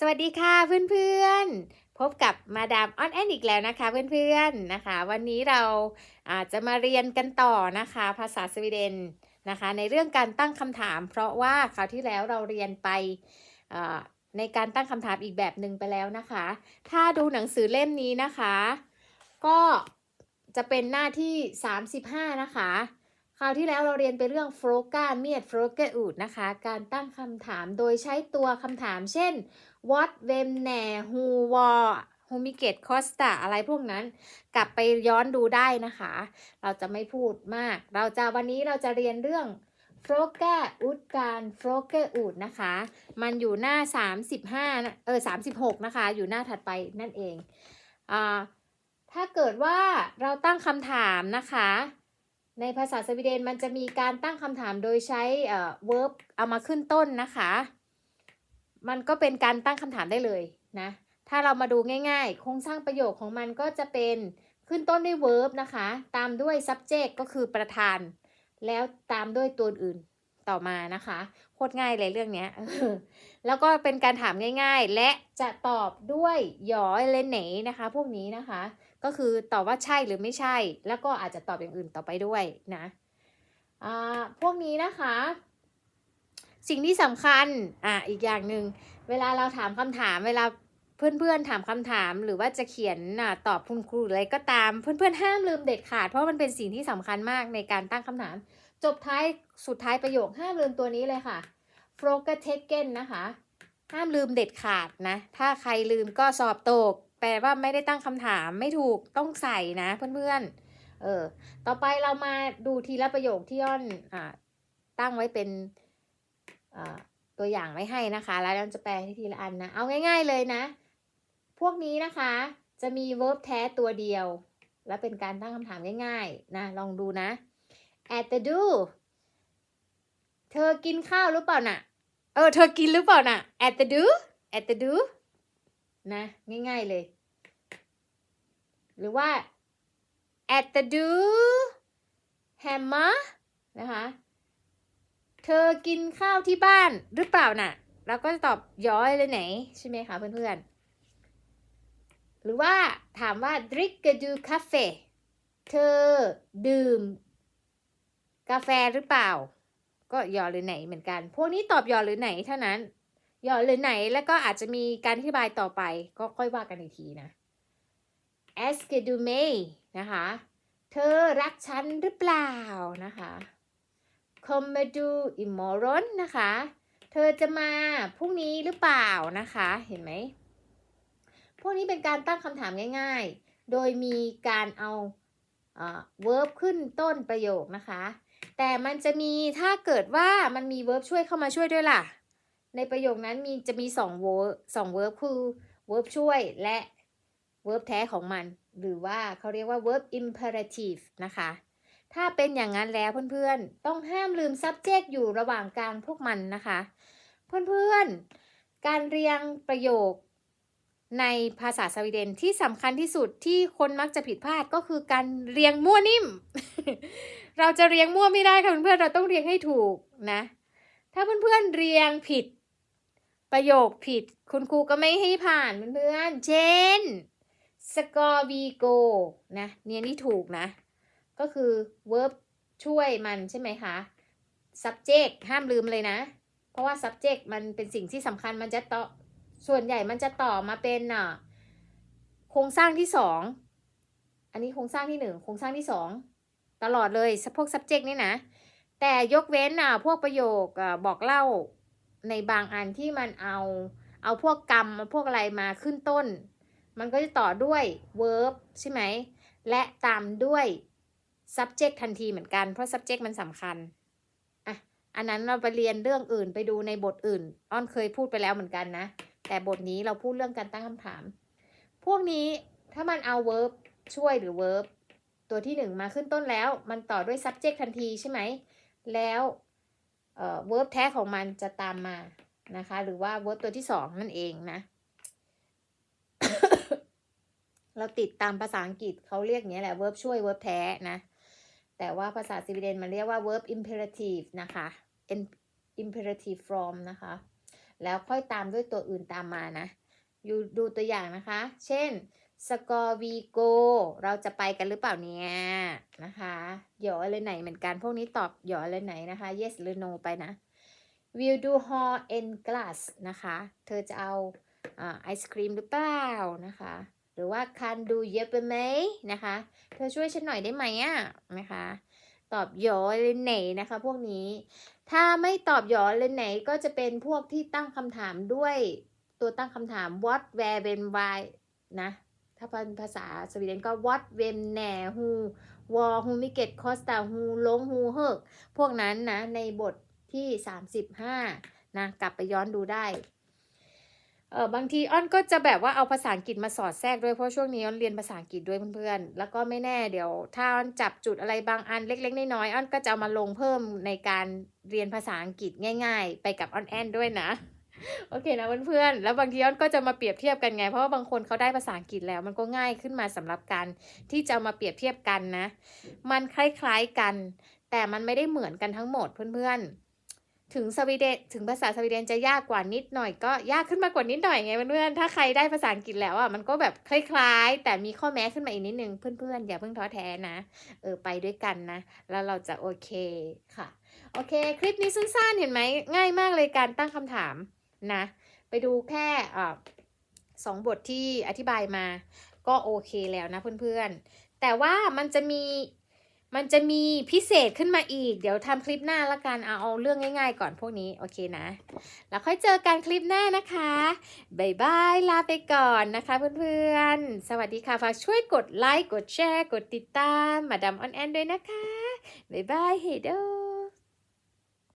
สวัสดีค่ะเพื่อนๆ พบกับมาดามออนแอนอีกแล้วนะคะเพื่อนๆนะคะ วันนี้เราอาจจะมาเรียนกันต่อนะคะ ภาษาสวีเดนนะคะ ในเรื่องการตั้งคำถาม เพราะว่าคราวที่แล้วเราเรียนไปในการตั้งคำถามอีกแบบหนึ่งไปแล้วนะคะ ถ้าดูหนังสือเล่มนี้นะคะ ก็จะเป็นหน้าที่ 35 นะคะ คราวที่แล้วเราเรียนไปเรื่อง f r o g a m e t f r o g e ut นะคะ การตั้งคำถามโดยใช้ตัวคำถาม เช่น what vem när who war who m i g e t costa อะไรพวกนั้น กลับไปย้อนดูได้นะคะ เราจะไม่พูดมาก เราจะวันนี้เราจะเรียนเรื่อง f r o g a ut การ f r o g a ut นะคะ มันอยู่หน้า 35เออ36 นะคะ อยู่หน้าถัดไปนั่นเองอ่าถ้าเกิดว่าเราตั้งคำถามนะคะ ในภาษาสวีเดนมันจะมีการตั้งคำถามโดยใช้เอ่อ verb เอามาขึ้นต้นนะคะ มันก็เป็นการตั้งคำถามได้เลยนะ ถ้าเรามาดูง่ายๆ โครงสร้างประโยคของมันก็จะเป็นขึ้นต้นด้วย verb นะคะ ตามด้วย subject ก็คือประธาน แล้วตามด้วยตัวอื่น ต่อมานะคะ โคตรง่ายเลยเรื่องเนี้ยแล้วก็เป็นการถามง่ายๆ และจะตอบด้วยหยอเลนไหนนะคะ พวกนี้นะคะ ก็คือตอบว่าใช่หรือไม่ใช่ แล้วก็อาจจะตอบอย่างอื่นต่อไปด้วยนะอ่าพวกนี้นะคะ สิ่งที่สำคัญอะอีกอย่างหนึ่งเวลาเราถามคำถามเวลาเพื่อนๆถามคำถามหรือว่าจะเขียนอะตอบคุณครูออะไรก็ตาม เพื่อนๆห้ามลืมเด็ดขาด เพราะมันเป็นสิ่งที่สำคัญมากในการตั้งคำถาม จบท้ายสุดท้ายประโยคห้ามลืมตัวนี้เลยค่ะ f r o g e t e k e n นะคะ ห้ามลืมเด็ดขาดนะ ถ้าใครลืมก็สอบตก แปลว่าไม่ได้ตั้งคำถามไม่ถูกต้องใส่นะเพื่อนๆ เออ ต่อไปเรามาดูทีละประโยคที่ย่อนอ่าตั้งไว้เป็นอ่าตัวอย่างไว้ให้นะคะ แล้วเราจะแปลทีละอันนะ เอาง่าย ๆเลยนะ พวกนี้นะคะ จะมี verb แท้ตัวเดียว และเป็นการตั้งคำถามง่ายๆ นะ ลองดูนะ at the do เธอกินข้าวหรือเปล่าน่ะ เออ เธอกินหรือเปล่าน่ะ at the do at the do นะ ง่าย ๆเลย หรือว่า at the do hammer นะคะ เธอกินข้าวที่บ้านหรือเปล่าน่ะ เราก็จะตอบย้อยเลยไหน ใช่ไหมคะเพื่อนๆ หรือว่าถามว่า dricker du kaffe เธอดื่ม กาแฟหรือเปล่า ก็ยอหรือไหนเหมือนกัน พวกนี้ตอบยอหรือไหนเท่านั้นยอหรือไหนแล้วก็อาจจะมีการอธิบายต่อไป ก็ค่อยว่ากันอีกทีนะ ask du me นะคะ เธอรักฉันหรือเปล่านะคะ kommer du imorgon นะคะ เธอจะมาพรุ่งนี้หรือเปล่านะคะ เห็นไหม พวกนี้เป็นการตั้งคำถามง่ายๆ โดยมีการเอาอ่อ verb ขึ้นต้นประโยคนะคะ แต่มันจะมีถ้าเกิดว่ามันมี verb ช่วยเข้ามาช่วยด้วยล่ะ ในประโยคนั้นมีจะมีสอง verb สอง verb คือ verb ช่วยและ verb แท้ของมัน หรือว่าเขาเรียกว่า verb imperative นะคะ ถ้าเป็นอย่างนั้นแล้วเพื่อนๆ ต้องห้ามลืม subject อยู่ระหว่างกลางพวกมันนะคะ เพื่อนๆ การเรียงประโยคในภาษาสวีเดนที่สำคัญที่สุดที่คนมักจะผิดพลาดก็คือการเรียงมั่วนิ่ม เราจะเรียงมั่วไม่ได้ค่ะเพื่อนๆเราต้องเรียงให้ถูกนะ ถ้าเพื่อนๆเรียงผิด ประโยคผิด คุณครูก็ไม่ให้ผ่านเพื่อนๆเช่น score we go นะเนี่ยนี่ถูกนะ ก็คือ verb ช่วยมันใช่ไหมคะ subject ห้ามลืมเลยนะ เพราะว่า subject มันเป็นสิ่งที่สำคัญมันจะต่อส่วนใหญ่มันจะต่อมาเป็นอะโครงสร้างที่สอง อันนี้โครงสร้างที่หนึ่งโครงสร้างที่สอง ตลอดเลยพวก subject นี่นะ แต่ยกเว้นอะพวกประโยคบอกเล่าในบางอันที่มันเอาเอาพวกกรรมพวกอะไรมาขึ้นต้น มันก็จะต่อด้วย verb ใช่ไหม และตามด้วย subject ทันทีเหมือนกัน เพราะ subject มันสำคัญอะอันนั้นเราไปเรียนเรื่องอื่นไปดูในบทอื่น อ้อนเคยพูดไปแล้วเหมือนกันนะ แต่บทนี้เราพูดเรื่องการตั้งคำถาม พวกนี้ถ้ามันเอา verb ช่วยหรือ verb ตัวที่หนึ่งมาขึ้นต้นแล้ว มันต่อด้วย subject ทันทีใช่ไหม แล้วเอ่อ verb แท้ของมันจะตามมานะคะ หรือว่า verb ตัวที่สองนั่นเองนะ เราติดตามภาษาอังกฤษเขาเรียกอย่างนี้ยแหละ verb ช่วย verb แท้นะ แต่ว่าภาษาสวีเดนมันเรียกว่า verb imperative นะคะ imperative form นะคะ แล้วค่อยตามด้วยตัวอื่นตามมานะ อยู่ดูตัวอย่างนะคะ เช่น สกอร์วีโกเราจะไปกันหรือเปล่าเนี่ยนะคะหยออะไรไหนเหมือนกัน พวกนี้ตอบหยออะไรไหนนะคะ yes หรือ no ไปนะ will do hall and glass นะคะ เธอจะเอาไอศครีมหรือเปล่านะคะ หรือว่า can do เยอะไปไหมนะคะ เธอช่วยฉันหน่อยได้ไหมอะนะคะ ตอบหยอเลยไหนนะคะ พวกนี้ ถ้าไม่ตอบหยอเลยไหนก็จะเป็นพวกที่ตั้งคำถามด้วยตัวตั้งคำถาม what where when why นะ ถ้าเป็นภาษาสวีเดนก็ what when where who war who m i g e t costa who ลง who เฮกพวกนั้นนะ ในบทที่ 35 นะ กลับไปย้อนดูได้เออบางทีอ้อนก็จะแบบว่าเอาภาษาอังกฤษมาสอดแทรกด้วยเพราะช่วงนี้อ้อนเรียนภาษาอังกฤษด้วยเพื่อนๆ แล้วก็ไม่แน่เดี๋ยว ถ้าอ้อนจับจุดอะไรบางอันเล็ก ๆน้อยๆอ้อนก็จะเอามาลงเพิ่มในการเรียนภาษาอังกฤษง่าย ๆ ไปกับอ้อนแอนด้วยนะ โอเคนะเพื่อนๆ แล้วบางทีอ้อนก็จะมาเปรียบเทียบกันไง เพราะว่าบางคนเขาได้ภาษาอังกฤษแล้วมันก็ง่ายขึ้นมาสำหรับการที่จะมาเปรียบเทียบกันนะ มันคล้ายๆกัน แต่มันไม่ได้เหมือนกันทั้งหมดเพื่อนๆ ถึงสวีเดนถึงภาษาสวีเดนจะยากกว่านิดหน่อยก็ยากขึ้นมากว่านิดหน่อยไงเพื่อนๆ ถ้าใครได้ภาษาอังกฤษแล้วอะมันก็แบบคล้ายๆ แต่มีข้อแม้ขึ้นมาอีกนิดนึงเพื่อนๆ อย่าเพิ่งท้อแท้นะ เออไปด้วยกันนะ แล้วเราจะโอเคค่ะ โอเค คลิปนี้สั้นๆ เห็นไหมง่ายมากเลยการตั้งคำถาม นะไปดูแค่สองบทที่อธิบายมาก็โอเคแล้วนะเพื่อนๆ แต่ว่ามันจะมีมันจะมีพิเศษขึ้นมาอีก เดี๋ยวทำคลิปหน้าละกันเอาเอาเรื่องง่ายๆก่อนพวกนี้โอเคนะ แล้วค่อยเจอกันคลิปหน้านะคะบายบายลาไปก่อนนะคะเพื่อนๆ สวัสดีค่ะฝากช่วยกดไลค์กดแชร์ กดติดตามมาดามออนแอนด้วยนะคะบายบายเฮโด